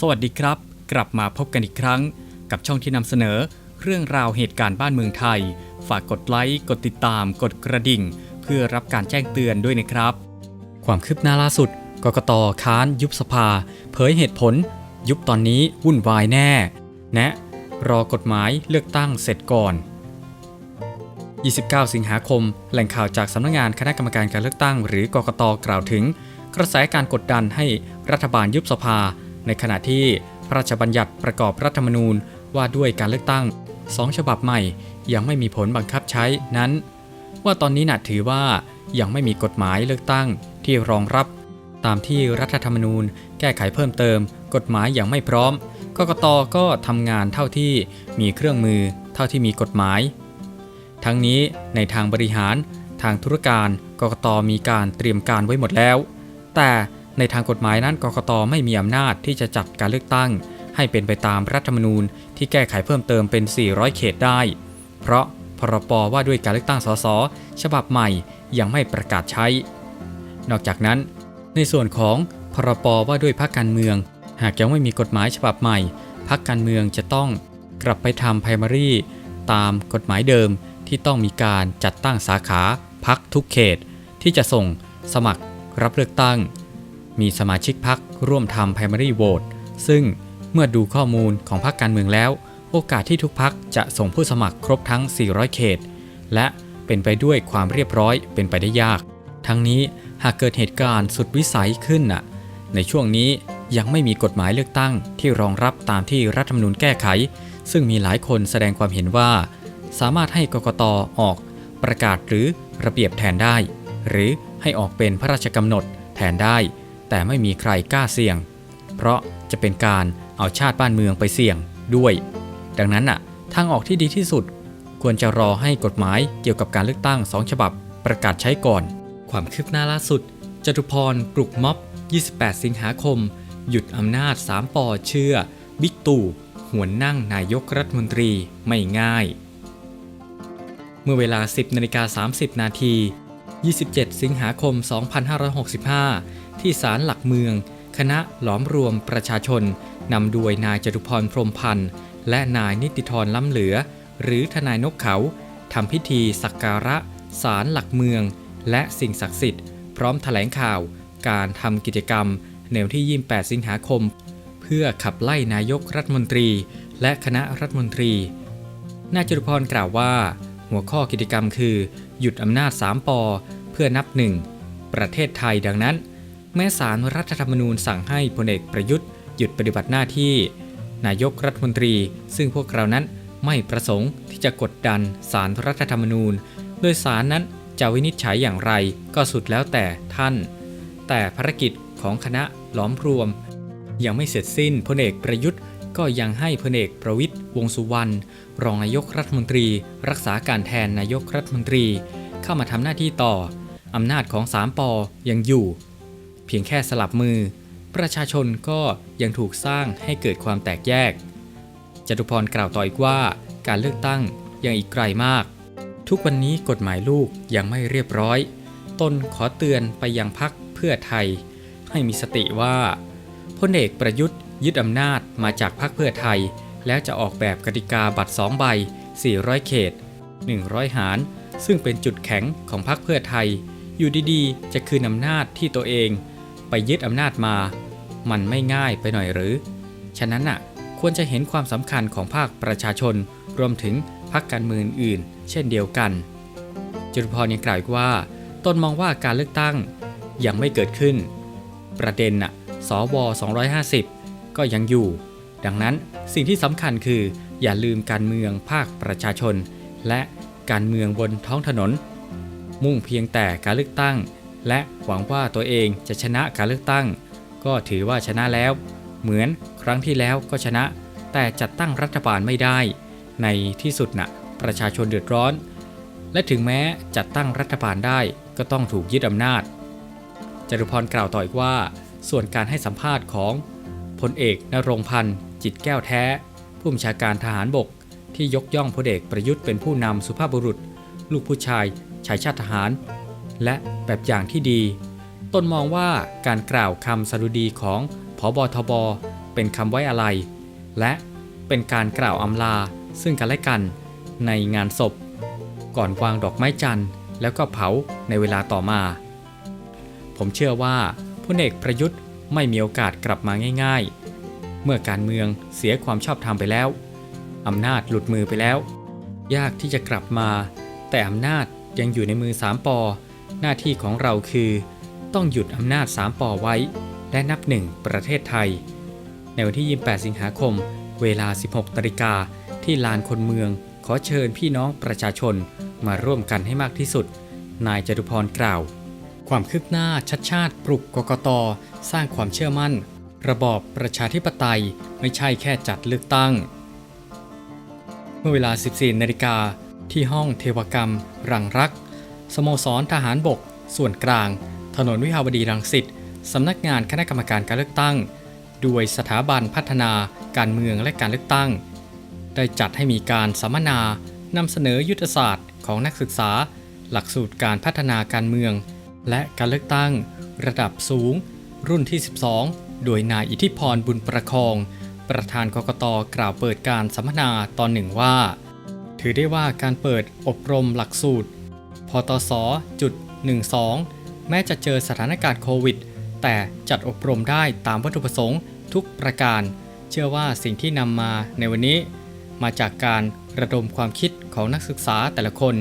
สวัสดีครับ กลับมาพบกันอีกครั้ง กับช่องที่นำเสนอ เรื่องราวเหตุการณ์บ้านเมืองไทย ฝากกดไลค์กดติดตาม กดกระดิ่ง เพื่อรับการแจ้งเตือนด้วยนะครับ ความคืบหน้าล่าสุดกกตค้านยุบสภา เผยเหตุผล ยุบตอนนี้วุ่นวายแน่ แนะรอกฎหมายเลือกตั้งเสร็จก่อน 29 สิงหาคม แหล่งข่าวจากสำนักงานคณะกรรมการการเลือกตั้ง หรือกกตกล่าวถึง กระแสการกดดันให้รัฐบาลยุบสภา ในขณะที่พระราชบัญญัติประกอบรัฐธรรมนูญว่าด้วยการเลือกตั้งสองฉบับใหม่ยังไม่มีผลบังคับใช้นั้น ว่าตอนนี้น่ะถือว่ายังไม่มีกฎหมายเลือกตั้งที่รองรับ ตามที่รัฐธรรมนูญ แก้ไขเพิ่มเติม กฎหมายอย่างไม่พร้อมกกตก็ทำงานเท่าที่มีเครื่องมือ เท่าที่มีกฎหมาย ทั้งนี้ในทางบริหารทางธุรการกกตมีการเตรียมการไว้หมดแล้ว แต่ ในทางกฎหมายนั้นกกตไม่มีอำนาจที่จะจัดการเลือกตั้ง ให้เป็นไปตามรัฐธรรมนูญที่แก้ไขเพิ่มเติมเป็น 400 เขตได้ เพราะพรปว่าด้วยการเลือกตั้งสสฉบับใหม่ยังไม่ประกาศใช้ นอกจากนั้น ในส่วนของพรปว่าด้วยพรรคการเมือง หากยังไม่มีกฎหมายฉบับใหม่พรรคการเมืองจะต้องกลับไปทำไพรมารีตามกฎหมายเดิมที่ต้องมีการจัดตั้งสาขาพักทุกเขต ที่จะส่งสมัครรับเลือกตั้ง มีสมาชิกพักร่วมทำ primary vote ซึ่งเมื่อดูข้อมูลของพรรคการเมืองแล้ว โอกาสที่ทุกพักจะส่งผู้สมัครครบทั้ง 400 เขต และเป็นไปด้วยความเรียบร้อยเป็นไปได้ยาก ทั้งนี้หากเกิดเหตุการณ์สุดวิสัยขึ้นน่ะ ในช่วงนี้ยังไม่มีกฎหมายเลือกตั้งที่รองรับตามที่รัฐธรรมนูญแก้ไข ซึ่งมีหลายคนแสดงความเห็นว่า สามารถให้กกตออกประกาศหรือระเบียบแทนได้ หรือให้ออกเป็นพระราชกำหนดแทนได้ แต่ไม่มีใครกล้าเสี่ยง เพราะจะเป็นการเอาชาติบ้านเมืองไปเสี่ยงด้วย ดังนั้นน่ะทางออกที่ดีที่สุด ควรจะรอให้กฎหมายเกี่ยวกับการเลือกตั้งสองฉบับประกาศใช้ก่อน ความคืบหน้าล่าสุดจตุพรปลุกม็อบ 28 สิงหาคม หยุดอำนาจ 3ปอเชื่อ บิ๊กตู่หวนนั่งนายกรัฐมนตรีไม่ง่าย เมื่อเวลา 10นาฬิกา30 นาที 27 สิงหาคม 2565 ที่ศาลหลักเมือง คณะหลอมรวมประชาชนนำโดยนายจตุพรพรมพันธ์และนายนิติธรล้ำเหลือ หรือทนายนกเขาทำพิธีสักการะศาลหลักเมือง และสิ่งศักดิ์สิทธิ์ พร้อมแถลงข่าว การทำกิจกรรมในวันที่ 28 สิงหาคม เพื่อขับไล่นายกรัฐมนตรี และคณะรัฐมนตรี นายจตุพรกล่าวว่า หัวข้อกิจกรรมคือ หยุดอำนาจ 3ปอเพื่อนับหนึ่งประเทศไทยดังนั้น แม้สารรัฐธรรมนูญสั่งให้พลเอกประยุทธ์หยุดปฏิบัติหน้าที่ นายกรัฐมนตรี ซึ่งพวกเรานั้นไม่ประสงค์ที่จะกดดันสารรัฐธรรมนูญ โดยสารนั้นจะวินิจฉัยอย่างไรก็สุดแล้วแต่ท่าน แต่ภารกิจของคณะหลอมรวม ยังไม่เสร็จสิ้นพลเอกประยุทธ์ก็ยังให้พลเอกประวิทย์วงสุวรรณรองนายกรัฐมนตรี รักษาการแทนนายกรัฐมนตรี เข้ามาทำหน้าที่ต่ออำนาจของ3ปอยังอยู่ เพียงแค่สลับมือ ประชาชนก็ยังถูกสร้างให้เกิดความแตกแยก จตุพรกล่าวต่ออีกว่า การเลือกตั้งยังอีกไกลมาก ทุกวันนี้กฎหมายลูกยังไม่เรียบร้อย ตนขอเตือนไปยังพักเพื่อไทย ให้มีสติว่าพลเอกประยุทธ์ยึดอำนาจมาจากพรรคเพื่อไทย แล้วจะออกแบบกติกาบัตร2ใบ 400 เขต 100 หาร ซึ่งเป็นจุดแข็งของพรรคเพื่อไทย อยู่ดีๆ จะคืนอำนาจที่ตัวเอง ไปยึดอำนาจมา มันไม่ง่ายไปหน่อยหรือ ฉะนั้นน่ะควรจะเห็นความสำคัญของภาคประชาชน รวมถึงพรรคการเมืองอื่น เช่นเดียวกันจตุพรยังกล่าวว่า ตนมองว่าการเลือกตั้งยังไม่เกิดขึ้น ประเด็นน่ะสว250 ก็ยังอยู่ ดังนั้นสิ่งที่สำคัญคือ อย่าลืมการเมืองภาคประชาชน และการเมืองบนท้องถนน มุ่งเพียงแต่การเลือกตั้ง และหวังว่าตัวเองจะชนะการเลือกตั้ง ก็ถือว่าชนะแล้ว เหมือนครั้งที่แล้วก็ชนะ แต่จัดตั้งรัฐบาลไม่ได้ ในที่สุดน่ะประชาชนเดือดร้อน และถึงแม้จัดตั้งรัฐบาลได้ก็ต้องถูกยึดอำนาจจตุพรกล่าวต่ออีกว่า ส่วนการให้สัมภาษณ์ของพลเอกนรงพันธ์จิตแก้วแท้ ผู้บัญชาการทหารบก ที่ยกย่องพลเอกประยุทธ์เป็นผู้นำสุภาพบุรุษ ลูกผู้ชายชายชาติทหาร และแบบอย่างที่ดี ตนมองว่าการกล่าวคำสดุดีของผอบอทบเป็นคำไว้อะไร และเป็นการกล่าวอำลาซึ่งกันและกันในงานศพ ก่อนวางดอกไม้จันทร์แล้วก็เผาในเวลาต่อมา ผมเชื่อว่าพลเอกประยุทธ์ไม่มีโอกาสกลับมาง่าย ๆ เมื่อการเมืองเสียความชอบธรรมไปแล้ว อำนาจหลุดมือไปแล้ว ยากที่จะกลับมา แต่อำนาจยังอยู่ในมือสามปอ หน้าที่ของเราคือ ต้องหยุดอำนาจสามปอไว้ และนับหนึ่งประเทศไทย ในวันที่ 28 สิงหาคม เวลา 16นาฬิกาที่ลานคนเมือง ขอเชิญพี่น้องประชาชนมาร่วมกันให้มากที่สุด นายจตุพรกล่าว ความคืบหน้าชัดชาติปลุกกกตสร้างความเชื่อมั่น ระบอบประชาธิปไตยไม่ใช่แค่จัดเลือกตั้ง เมื่อเวลา 14นาฬิกาที่ห้องเทวกรรม รังรัก สโมสรทหารบก ส่วนกลาง ถนนวิภาวดีรังสิตสำนักงานคณะกรรมการการเลือกตั้ง โดยสถาบันพัฒนาการเมืองและการเลือกตั้ง ได้จัดให้มีการสัมมนานำเสนอยุทธศาสตร์ของนักศึกษา หลักสูตรการพัฒนาการเมือง และการเลือกตั้ง ระดับสูง รุ่นที่ 12 โดยนายอิทธิพรบุญประคอง ประธานกกตกล่าวเปิดการสัมมนาตอนหนึ่งว่า ถือได้ว่าการเปิดอบรมหลักสูตร ตสจุด12 แม้จะเจอสถานการณ์โควิด แต่จัดอบรมได้ตามวัตถุประสงค์ทุกประการ เชื่อว่าสิ่งที่นำมาในวันนี้ มาจากการระดมความคิดของนักศึกษาแต่ละคน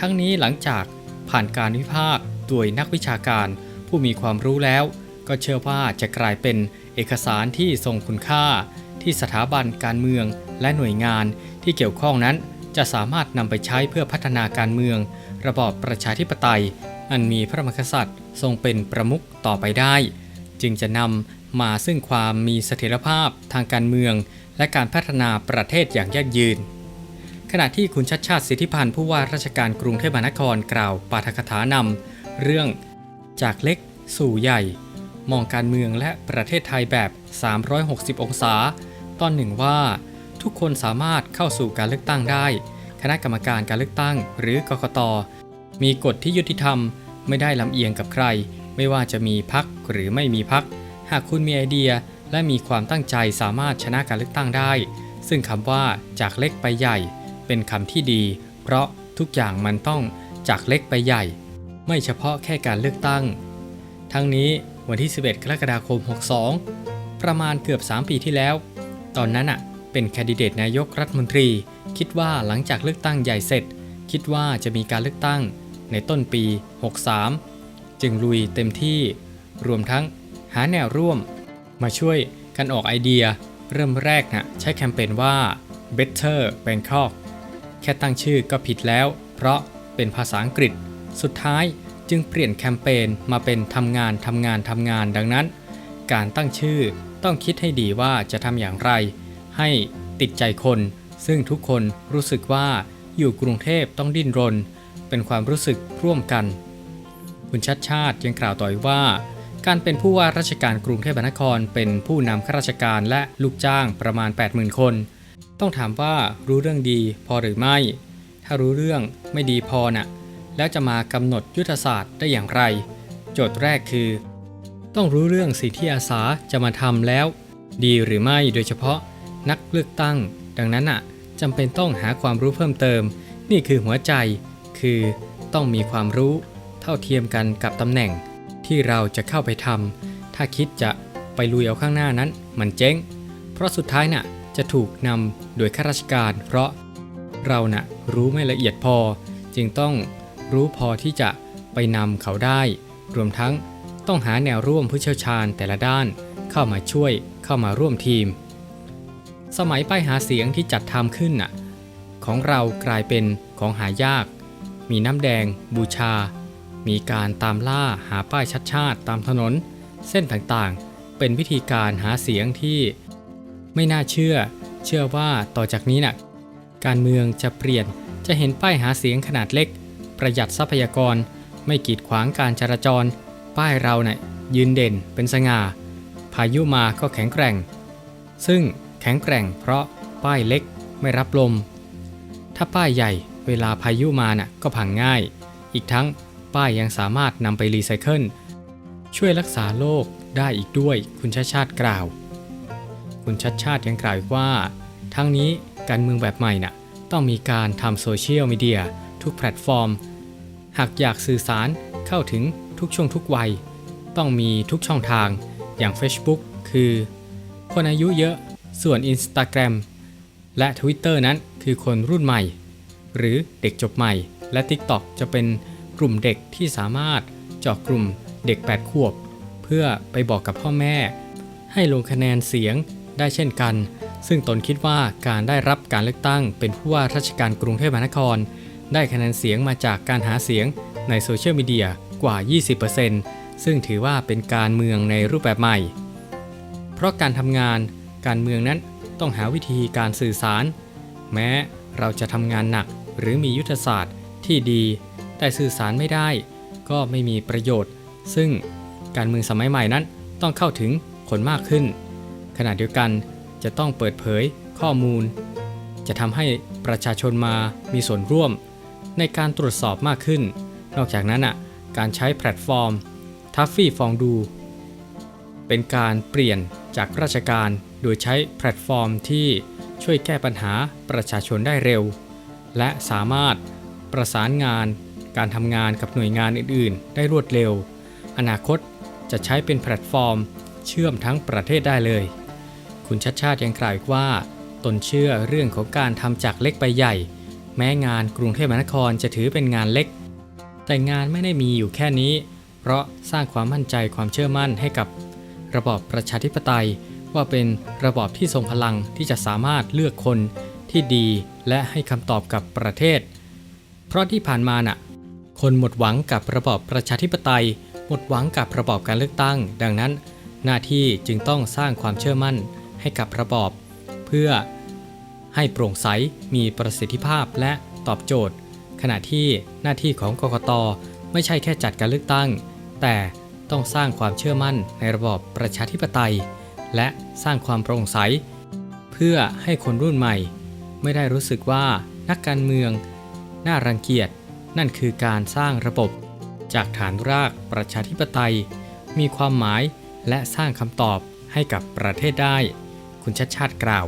ทั้งนี้หลังจากผ่านการวิพากษ์โดยนักวิชาการ ผู้มีความรู้แล้ว ก็เชื่อว่าจะกลายเป็นเอกสารที่ทรงคุณค่า ที่สถาบันการเมืองและหน่วยงานที่เกี่ยวข้องนั้นจะสามารถนำไปใช้เพื่อพัฒนาการเมือง ระบอบประชาธิปไตย อันมีพระมหากษัตริย์ทรงเป็นประมุขต่อไปได้ จึงจะนำมาซึ่งความมีเสถียรภาพทางการเมือง และการพัฒนาประเทศอย่างยั่งยืน ขณะที่คุณชัดชาติสิทธิพันธ์ผู้ว่าราชการกรุงเทพมหานครกล่าวปาฐกถานำเรื่อง จากเล็กสู่ใหญ่ มองการเมืองและประเทศไทยแบบ 360 องศา ตอนหนึ่งว่า ทุกคนสามารถเข้าสู่การเลือกตั้งได้ คณะกรรมการการเลือกตั้ง หรือกกต มีกฎที่ยุติธรรม ไม่ได้ลำเอียงกับใคร ไม่ว่าจะมีพักหรือไม่มีพัก หากคุณมีไอเดียและมีความตั้งใจสามารถชนะการเลือกตั้งได้ ซึ่งคำว่าจากเล็กไปใหญ่ เป็นคำที่ดี เพราะทุกอย่างมันต้องจากเล็กไปใหญ่ ไม่เฉพาะแค่การเลือกตั้ง ทั้งนี้วันที่ 11 กรกฎาคม 62 ประมาณเกือบ 3 ปีที่แล้ว ตอนนั้นอะเป็นแคนดิเดตนายกรัฐมนตรี คิดว่าหลังจากเลือกตั้งใหญ่เสร็จ คิดว่าจะมีการเลือกตั้งในต้นปี 63 จึงลุยเต็มที่ รวมทั้งหาแนวร่วม มาช่วยกันออกไอเดีย เริ่มแรกนะใช้แคมเปญว่า Better Bangkok แค่ตั้งชื่อก็ผิดแล้ว เพราะเป็นภาษาอังกฤษ สุดท้ายจึงเปลี่ยนแคมเปญมาเป็นทำงานทำงานทำงานดังนั้น การตั้งชื่อต้องคิดให้ดีว่าจะทำอย่างไร ให้ติดใจคน ซึ่งทุกคนรู้สึกว่าอยู่กรุงเทพต้องดิ้นรน เป็นความรู้สึกร่วมกัน คุณชัดชาติยังกล่าวต่ออีกว่า การเป็นผู้ว่าราชการกรุงเทพมหานคร เป็นผู้นำข้าราชการและลูกจ้างประมาณ 80,000 คน ต้องถามว่ารู้เรื่องดีพอหรือไม่ ถ้ารู้เรื่องไม่ดีพอน่ะ แล้วจะมากำหนดยุทธศาสตร์ได้อย่างไร โจทย์แรกคือ ต้องรู้เรื่องสิ่งที่อาสาจะมาทำแล้ว ดีหรือไม่โดยเฉพาะนักเลือกตั้ง ดังนั้นอะ จำเป็นต้องหาความรู้เพิ่มเติม นี่คือหัวใจ คือต้องมีความรู้เท่าเทียมกันกับตำแหน่ง ที่เราจะเข้าไปทำถ้าคิดจะไปลุยเอาข้างหน้านั้น มันเจ๊ง เพราะสุดท้ายน่ะจะถูกนำโดยข้าราชการ เพราะเราน่ะรู้ไม่ละเอียดพอ จึงต้องรู้พอที่จะไปนำเขาได้ รวมทั้งต้องหาแนวร่วมผู้เชี่ยวชาญแต่ละด้าน เข้ามาช่วยเข้ามาร่วมทีม สมัยป้ายหาเสียงที่จัดทำขึ้นน่ะ ของเรากลายเป็นของหายาก มีน้ำแดง บูชา มีการตามล่าหาป้ายชัดชาติตามถนน เส้นต่างๆ เป็นวิธีการหาเสียงที่ไม่น่าเชื่อ เชื่อว่าต่อจากนี้น่ะ การเมืองจะเปลี่ยนจะเห็นป้ายหาเสียงขนาดเล็ก ประหยัดทรัพยากร ไม่กีดขวางการจราจร ป้ายเราเนะ่ยยืนเด่นเป็นสง่า พายุมาก็แข็งแกร่ง ซึ่ง แข็งแกร่งเพราะป้ายเล็กไม่รับลม ถ้าป้ายใหญ่เวลาพายุมาน่ะก็พังง่าย อีกทั้งป้ายยังสามารถนำไปรีไซเคิลช่วยรักษาโลกได้อีกด้วยคุณชาติชาติกล่าว คุณชัดชาติยังกล่าวอีกว่า ทั้งนี้การเมืองแบบใหม่น่ะต้องมีการทำโซเชียลมีเดียทุกแพลตฟอร์ม หากอยากสื่อสารเข้าถึงทุกช่วงทุกวัย ต้องมีทุกช่องทางอย่าง Facebook คือ คนอายุเยอะ ส่วน Instagram และ Twitter นั้นคือคนรุ่นใหม่ หรือเด็กจบใหม่ และ TikTok จะเป็นกลุ่มเด็กที่สามารถเจาะกลุ่มเด็ก 8 ขวบ เพื่อไปบอกกับพ่อแม่ ให้ลงคะแนนเสียงได้เช่นกัน ซึ่งตนคิดว่าการได้รับการเลือกตั้ง เป็นผู้ว่าราชการกรุงเทพมหานคร ได้คะแนนเสียงมาจากการหาเสียงในโซเชียลมีเดียกว่า 20%ซึ่งถือว่าเป็นการเมืองในรูปแบบใหม่ เพราะการทำงาน การเมืองนั้นต้องหาวิธีการสื่อสาร แม้เราจะทำงานหนักหรือมียุทธศาสตร์ที่ดี แต่สื่อสารไม่ได้ ก็ไม่มีประโยชน์ ซึ่งการเมืองสมัยใหม่นั้นต้องเข้าถึงคนมากขึ้น ขณะเดียวกันจะต้องเปิดเผยข้อมูล จะทำให้ประชาชนมามีส่วนร่วม ในการตรวจสอบมากขึ้น นอกจากนั้นอะการใช้แพลตฟอร์มทัฟฟี่ฟองดู เป็นการเปลี่ยนจากราชการ โดยใช้แพลตฟอร์มที่ช่วยแก้ปัญหาประชาชนได้เร็ว และสามารถประสานงานการทำงานกับหน่วยงานอื่น ๆ ได้รวดเร็ว อนาคตจะใช้เป็นแพลตฟอร์ม เชื่อมทั้งประเทศได้เลย คุณชัดชาติยังกล่าวอีกว่า ตนเชื่อเรื่องของการทำจากเล็กไปใหญ่ แม้งานกรุงเทพมหานครจะถือเป็นงานเล็ก แต่งานไม่ได้มีอยู่แค่นี้ เพราะสร้างความมั่นใจความเชื่อมั่นให้กับระบอบประชาธิปไตย ว่าเป็นระบอบที่ทรงพลังที่จะสามารถเลือกคนที่ดีและให้คำตอบกับประเทศ เพราะที่ผ่านมาน่ะ คนหมดหวังกับระบอบประชาธิปไตย หมดหวังกับระบอบการเลือกตั้ง ดังนั้น หน้าที่จึงต้องสร้างความเชื่อมั่นให้กับระบอบ เพื่อให้โปร่งใสมีประสิทธิภาพและตอบโจทย์ ขณะที่หน้าที่ของกกตไม่ใช่แค่จัดการเลือกตั้ง แต่ต้องสร้างความเชื่อมั่นในระบอบประชาธิปไตย และสร้างความโปร่งใส เพื่อให้คนรุ่นใหม่ ไม่ได้รู้สึกว่านักการเมือง น่ารังเกียจนั่นคือการสร้างระบบ จากฐานรากประชาธิปไตย มีความหมายและสร้างคำตอบให้กับประเทศได้ คุณชัดชาติกล่าว